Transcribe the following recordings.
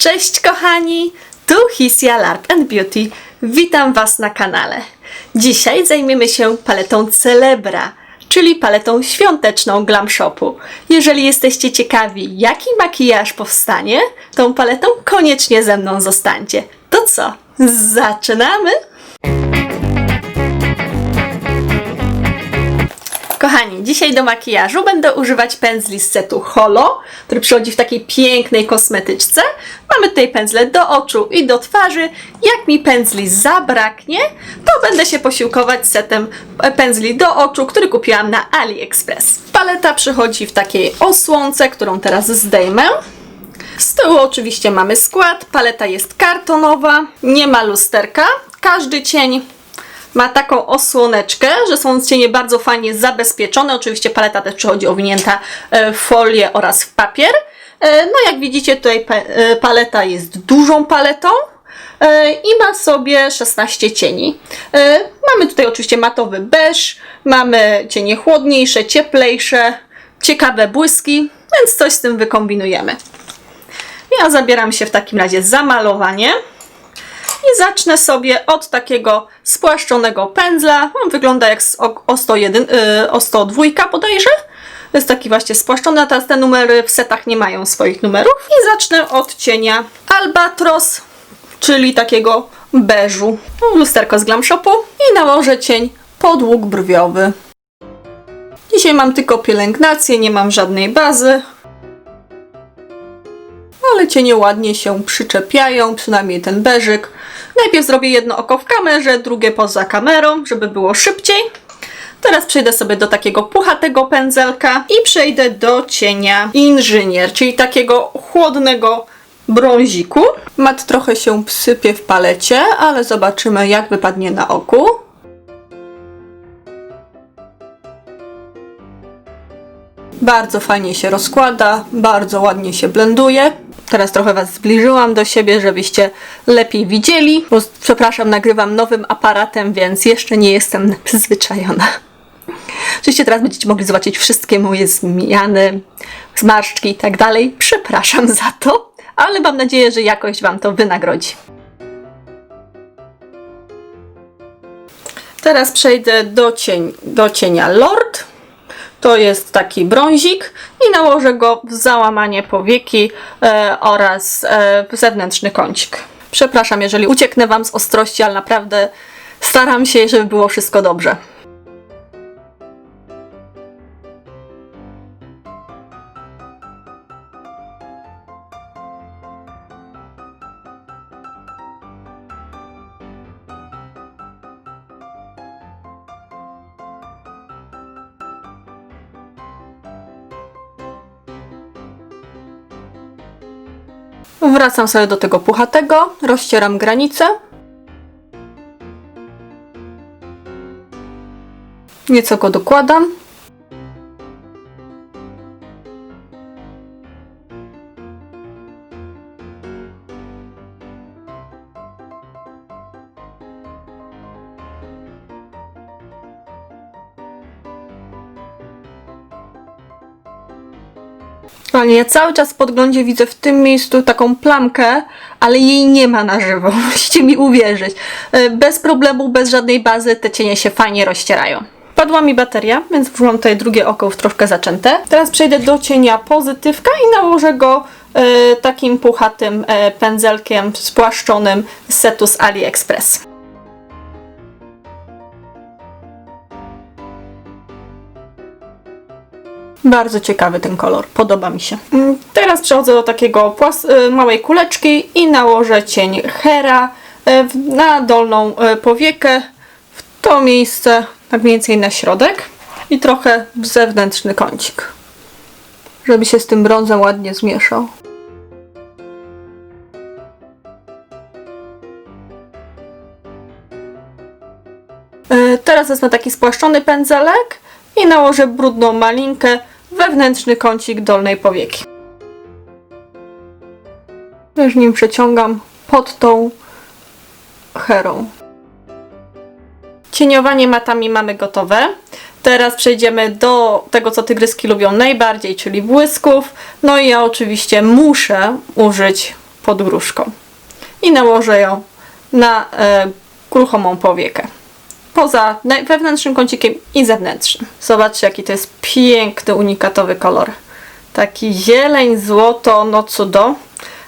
Cześć kochani, tu Hisia LARP and Beauty. Witam Was na kanale. Dzisiaj zajmiemy się paletą Celebra, czyli paletą świąteczną Glam Shopu. Jeżeli jesteście ciekawi, jaki makijaż powstanie, tą paletą koniecznie ze mną zostańcie. To co, zaczynamy? Kochani, dzisiaj do makijażu będę używać pędzli z setu Holo, który przychodzi w takiej pięknej kosmetyczce. Mamy tutaj pędzle do oczu i do twarzy. Jak mi pędzli zabraknie, to będę się posiłkować setem pędzli do oczu, który kupiłam na AliExpress. Paleta przychodzi w takiej osłonce, którą teraz zdejmę. Z tyłu oczywiście mamy skład, paleta jest kartonowa, nie ma lusterka. Każdy cień ma taką osłoneczkę, że są cienie bardzo fajnie zabezpieczone. Oczywiście paleta też przychodzi owinięta e, w folię oraz w papier. E, No jak widzicie tutaj e, paleta jest dużą paletą i ma sobie 16 cieni. Mamy tutaj oczywiście matowy beż, mamy cienie chłodniejsze, cieplejsze, ciekawe błyski, więc coś z tym wykombinujemy. Ja zabieram się w takim razie za malowanie. I zacznę sobie od takiego spłaszczonego pędzla. On wygląda jak z o, o, 101, yy, o 102 bodajże. To jest taki właśnie spłaszczony, a teraz te numery w setach nie mają swoich numerów. I zacznę od cienia Albatros, czyli takiego beżu. No, Lusterko z Glam Shopu i nałożę cień podłóg brwiowy. Dzisiaj mam tylko pielęgnację, nie mam żadnej bazy. Ale cienie ładnie się przyczepiają, przynajmniej ten beżyk. Najpierw zrobię jedno oko w kamerze, drugie poza kamerą, żeby było szybciej. Teraz przejdę sobie do takiego puchatego pędzelka i przejdę do cienia inżynier, czyli takiego chłodnego brąziku. Mat trochę się wsypie w palecie, ale zobaczymy jak wypadnie na oku. Bardzo fajnie się rozkłada, bardzo ładnie się blenduje. Teraz trochę Was zbliżyłam do siebie, żebyście lepiej widzieli. Bo, przepraszam, nagrywam nowym aparatem, więc jeszcze nie jestem przyzwyczajona. Oczywiście teraz będziecie mogli zobaczyć wszystkie moje zmiany, zmarszczki i tak dalej. Przepraszam za to, ale mam nadzieję, że jakoś Wam to wynagrodzi. Teraz przejdę do, cień, do cienia Lord. To jest taki brązik i nałożę go w załamanie powieki e, oraz e, w zewnętrzny kącik. Przepraszam, jeżeli ucieknę Wam z ostrości, ale naprawdę staram się, żeby było wszystko dobrze. Wracam sobie do tego puchatego, rozcieram granicę. Nieco go dokładam. Panie, ja cały czas w podglądzie widzę w tym miejscu taką plamkę, ale jej nie ma na żywo. Musicie mi uwierzyć. E, Bez problemu, bez żadnej bazy te cienie się fajnie rozcierają. Padła mi bateria, więc włożę tutaj drugie oko już troszkę zaczęte. Teraz przejdę do cienia pozytywka i nałożę go e, takim puchatym e, pędzelkiem spłaszczonym z setu z AliExpress. Bardzo ciekawy ten kolor, podoba mi się. Mm, Teraz przechodzę do takiego y, małej kuleczki i nałożę cień Hera y, na dolną y, powiekę, w to miejsce, tak mniej więcej na środek i trochę w zewnętrzny kącik, żeby się z tym brązem ładnie zmieszał. Teraz wezmę taki spłaszczony pędzelek i nałożę brudną malinkę wewnętrzny kącik dolnej powieki. Już nim przeciągam pod tą herą. Cieniowanie matami mamy gotowe. Teraz przejdziemy do tego, co tygryski lubią najbardziej, czyli błysków. No i ja oczywiście muszę użyć pod gruszką. I nałożę ją na e, kruchomą powiekę. Poza wewnętrznym kącikiem i zewnętrznym. Zobaczcie, jaki to jest piękny, unikatowy kolor. Taki zieleń, złoto, no cudo.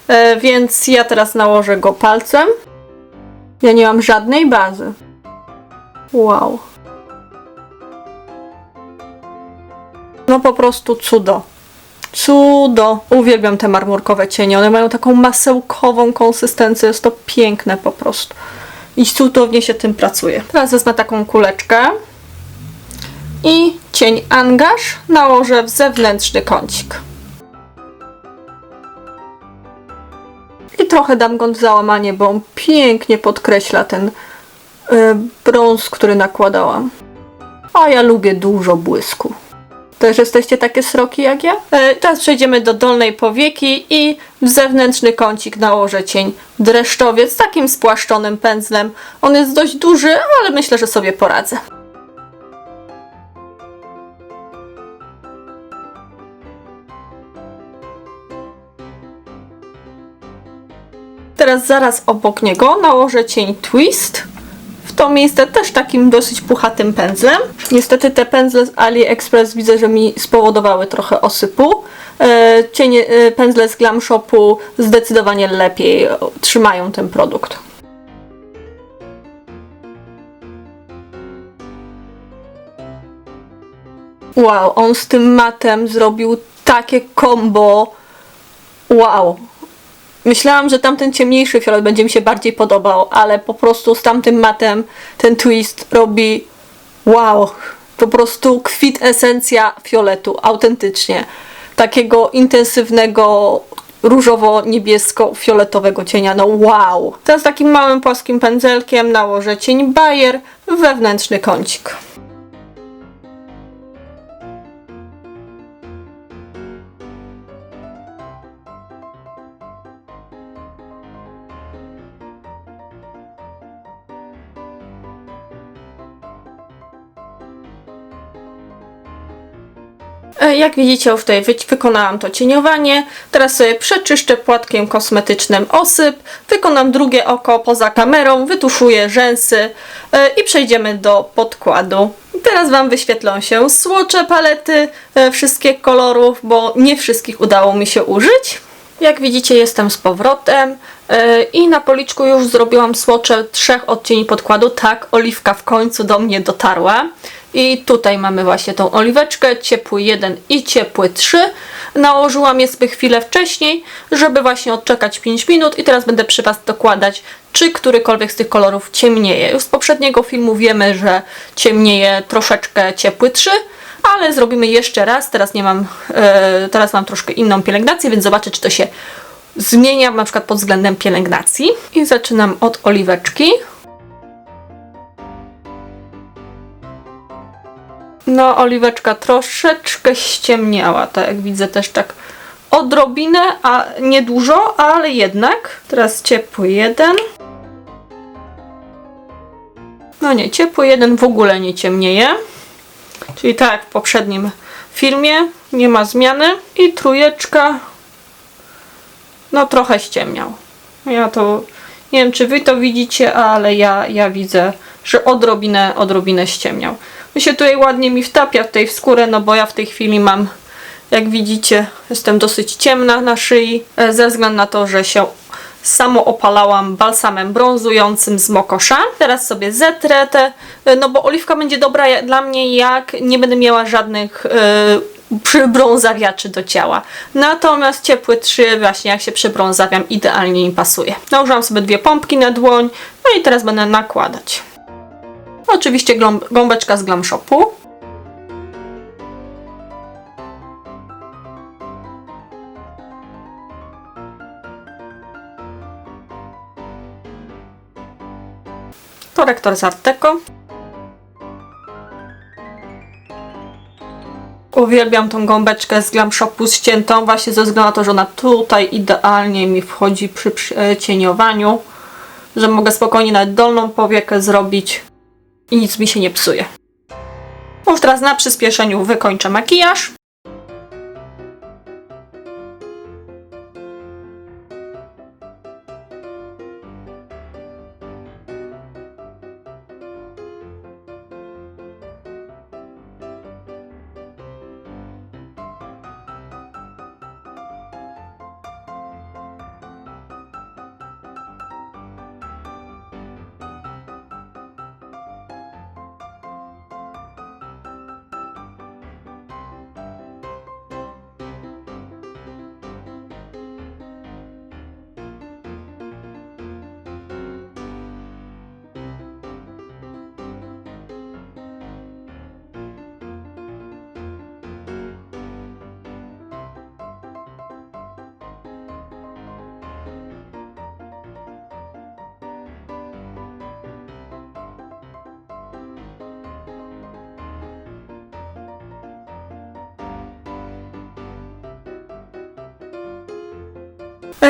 E, więc ja teraz nałożę go palcem. Ja nie mam żadnej bazy. Wow. No po prostu cudo. Cudo. Uwielbiam te marmurkowe cienie. One mają taką masełkową konsystencję. Jest to piękne po prostu. I cudownie się tym pracuje. Teraz wezmę taką kuleczkę. I cień angaż nałożę w zewnętrzny kącik. I trochę dam go załamanie, bo on pięknie podkreśla ten y, brąz, który nakładałam. A ja lubię dużo błysku. Też jesteście takie sroki jak ja? Teraz przejdziemy do dolnej powieki i w zewnętrzny kącik nałożę cień dreszczowiec takim spłaszczonym pędzlem. On jest dość duży, ale myślę, że sobie poradzę. Teraz zaraz obok niego nałożę cień twist. To miejsce też takim dosyć puchatym pędzlem. Niestety te pędzle z AliExpress widzę, że mi spowodowały trochę osypu. E, Cienie, e, pędzle z Glam Shopu zdecydowanie lepiej trzymają ten produkt. Wow, on z tym matem zrobił takie combo. Wow. Myślałam, że tamten ciemniejszy fiolet będzie mi się bardziej podobał, ale po prostu z tamtym matem ten twist robi wow. Po prostu kwit esencja fioletu, autentycznie. Takiego intensywnego różowo-niebiesko-fioletowego cienia, no wow. Teraz takim małym płaskim pędzelkiem nałożę cień Bayer w wewnętrzny kącik. Jak widzicie, tutaj wy- wykonałam to cieniowanie. Teraz sobie przeczyszczę płatkiem kosmetycznym osyp, wykonam drugie oko poza kamerą, wytuszuję rzęsy e, i przejdziemy do podkładu. Teraz Wam wyświetlą się słocze palety e, wszystkich kolorów, bo nie wszystkich udało mi się użyć. Jak widzicie, jestem z powrotem e, i na policzku już zrobiłam słocze trzech odcieni podkładu. Tak, oliwka w końcu do mnie dotarła. I tutaj mamy właśnie tą oliweczkę, ciepły 1 i ciepły 3. Nałożyłam je sobie chwilę wcześniej, żeby właśnie odczekać 5 minut i teraz będę przy Was dokładać, czy którykolwiek z tych kolorów ciemnieje. Już z poprzedniego filmu wiemy, że ciemnieje troszeczkę ciepły 3, ale zrobimy jeszcze raz. Teraz nie mam, e, teraz mam troszkę inną pielęgnację, więc zobaczę, czy to się zmienia na przykład pod względem pielęgnacji. I zaczynam od oliweczki. No, oliweczka troszeczkę ściemniała, tak jak widzę też tak odrobinę, a nie dużo, ale jednak. Teraz ciepły jeden. No nie, ciepły jeden w ogóle nie ciemnieje. Czyli tak jak w poprzednim filmie, nie ma zmiany. I trójeczka, no trochę ściemniał. Ja to, nie wiem czy wy to widzicie, ale ja, ja widzę, że odrobinę, odrobinę ściemniał. Się tutaj ładnie mi wtapia w skórę, no bo ja w tej chwili mam, jak widzicie, jestem dosyć ciemna na szyi, e, ze względu na to, że się samo opalałam balsamem brązującym z Mokosza. Teraz sobie zetrę te, e, no bo oliwka będzie dobra dla mnie, jak nie będę miała żadnych e, przybrązawiaczy do ciała. Natomiast ciepły 3 właśnie jak się przybrązawiam idealnie mi pasuje. Nałożyłam sobie dwie pompki na dłoń, no i teraz będę nakładać. Oczywiście gąbeczka z Glam Shopu. Korektor z Arteko. Uwielbiam tą gąbeczkę z Glam Shopu ściętą, właśnie ze względu na to, że ona tutaj idealnie mi wchodzi przy cieniowaniu, że mogę spokojnie nawet dolną powiekę zrobić i nic mi się nie psuje. Już teraz na przyspieszeniu wykończę makijaż.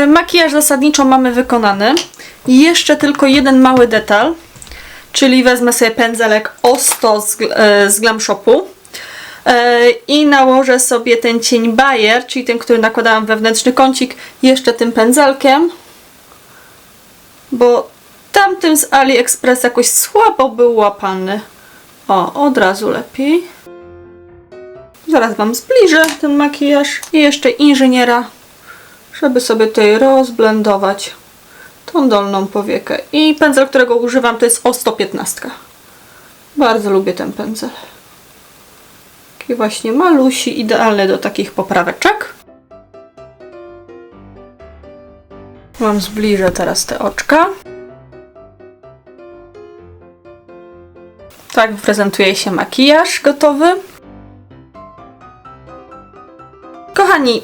Makijaż zasadniczo mamy wykonany. Jeszcze tylko jeden mały detal, czyli wezmę sobie pędzelek Osto z, e, z Glam Shopu e, i nałożę sobie ten cień Bayer, czyli ten, który nakładałam wewnętrzny kącik, jeszcze tym pędzelkiem, bo tamtym z AliExpress jakoś słabo był łapany. O, od razu lepiej. Zaraz Wam zbliżę ten makijaż i jeszcze inżyniera, żeby sobie tutaj rozblendować tą dolną powiekę. I pędzel, którego używam, to jest o 115. Bardzo lubię ten pędzel. Taki właśnie malusi, idealny do takich popraweczek. Wam zbliżę teraz te oczka. Tak prezentuje się makijaż gotowy.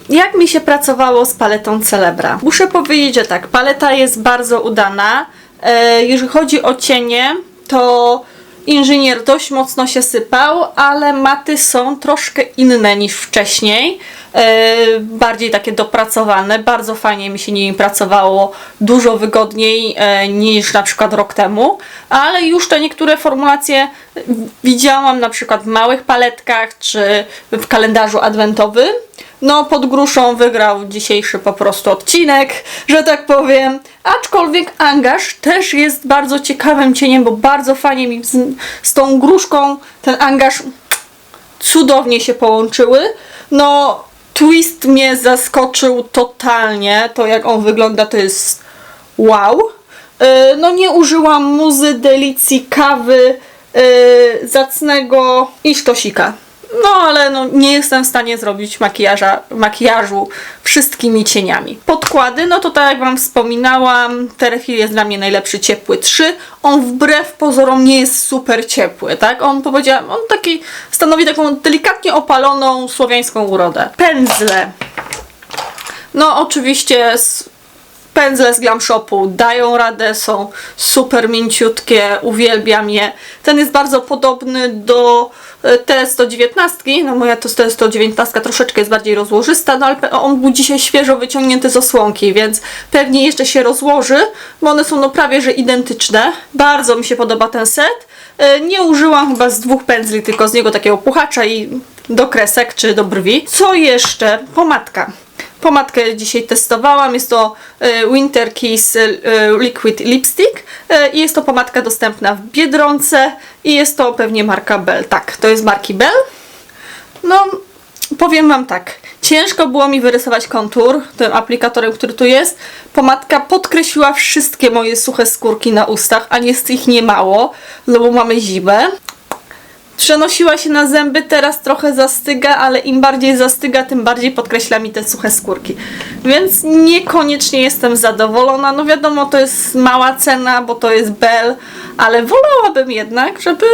Jak mi się pracowało z paletą Celebra? Muszę powiedzieć, że tak, paleta jest bardzo udana. E, jeżeli chodzi o cienie, to inżynier dość mocno się sypał, ale maty są troszkę inne niż wcześniej. E, bardziej takie dopracowane, bardzo fajnie mi się nimi pracowało, dużo wygodniej e, niż na przykład rok temu, ale już te niektóre formulacje widziałam na przykład w małych paletkach czy w kalendarzu adwentowym. No, pod gruszą wygrał dzisiejszy po prostu odcinek, że tak powiem. Aczkolwiek angaż też jest bardzo ciekawym cieniem, bo bardzo fajnie mi z, z tą gruszką ten angaż cudownie się połączyły. No, twist mnie zaskoczył totalnie. To jak on wygląda to jest wow. Yy, No nie użyłam muzy, delicji, kawy, yy, zacnego i sztosika. No ale no, nie jestem w stanie zrobić makijaża, makijażu wszystkimi cieniami. Podkłady, no to tak jak Wam wspominałam, Terefil jest dla mnie najlepszy ciepły 3. On wbrew pozorom nie jest super ciepły, tak? On powiedziałam, on taki stanowi taką delikatnie opaloną słowiańską urodę. Pędzle. No oczywiście pędzle z Glam Shopu dają radę, są super mięciutkie, uwielbiam je. Ten jest bardzo podobny do e, T119, no moja to T119 troszeczkę jest bardziej rozłożysta, no ale on był dzisiaj świeżo wyciągnięty z osłonki, więc pewnie jeszcze się rozłoży, bo one są no prawie że identyczne. Bardzo mi się podoba ten set. E, Nie użyłam chyba z dwóch pędzli, tylko z niego takiego puchacza i do kresek czy do brwi. Co jeszcze? Pomadka. Pomadkę dzisiaj testowałam. Jest to e, Winter Kiss e, Liquid Lipstick e, i jest to pomadka dostępna w Biedronce i jest to pewnie marka Bell. Tak, to jest marki Bell. No, powiem Wam tak. Ciężko było mi wyrysować kontur tym aplikatorem, który tu jest. Pomadka podkreśliła wszystkie moje suche skórki na ustach, a jest ich nie mało, no bo mamy zimę. Przenosiła się na zęby, teraz trochę zastyga, ale im bardziej zastyga, tym bardziej podkreśla mi te suche skórki. Więc niekoniecznie jestem zadowolona. No wiadomo, to jest mała cena, bo to jest Bell, ale wolałabym jednak, żeby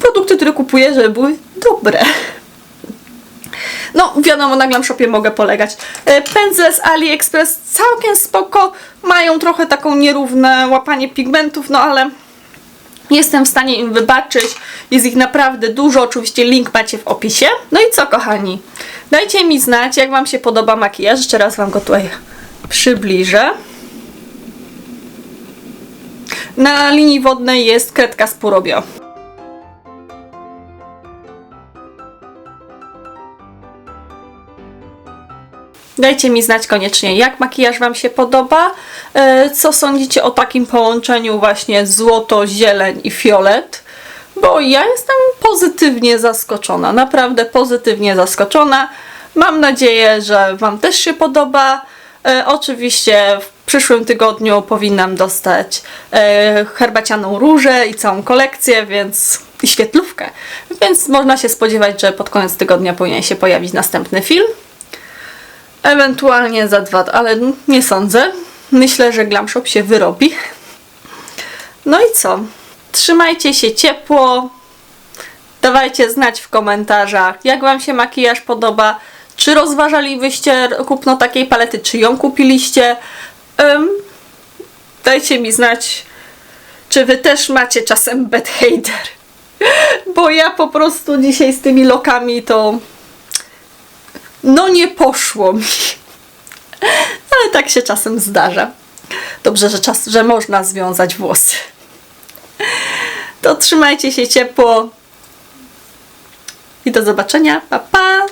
produkty, które kupuję, żeby były dobre. No, wiadomo, na Glam Shopie mogę polegać. E, Pędzle z AliExpress całkiem spoko, mają trochę taką nierówne łapanie pigmentów, no ale Jestem w stanie im wybaczyć. Jest ich naprawdę dużo. Oczywiście link macie w opisie. No i co, kochani? Dajcie mi znać, jak Wam się podoba makijaż. Jeszcze raz Wam go tutaj przybliżę. Na linii wodnej jest kredka z Purobio. Dajcie mi znać koniecznie, jak makijaż Wam się podoba. E, Co sądzicie o takim połączeniu właśnie złoto, zieleń i fiolet? Bo ja jestem pozytywnie zaskoczona, naprawdę pozytywnie zaskoczona. Mam nadzieję, że Wam też się podoba. E, oczywiście w przyszłym tygodniu powinnam dostać e, herbacianą różę i całą kolekcję, więc i świetlówkę. Więc można się spodziewać, że pod koniec tygodnia powinien się pojawić następny film. Ewentualnie za dwa, ale nie sądzę. Myślę, że Glam Shop się wyrobi. No i co? Trzymajcie się ciepło. Dawajcie znać w komentarzach, jak Wam się makijaż podoba. Czy rozważalibyście kupno takiej palety, czy ją kupiliście? Ym, dajcie mi znać, czy Wy też macie czasem bad hater. Bo ja po prostu dzisiaj z tymi lokami to no nie poszło mi. Ale tak się czasem zdarza. Dobrze, że, czas, że można związać włosy. To trzymajcie się ciepło. I do zobaczenia. Pa, pa!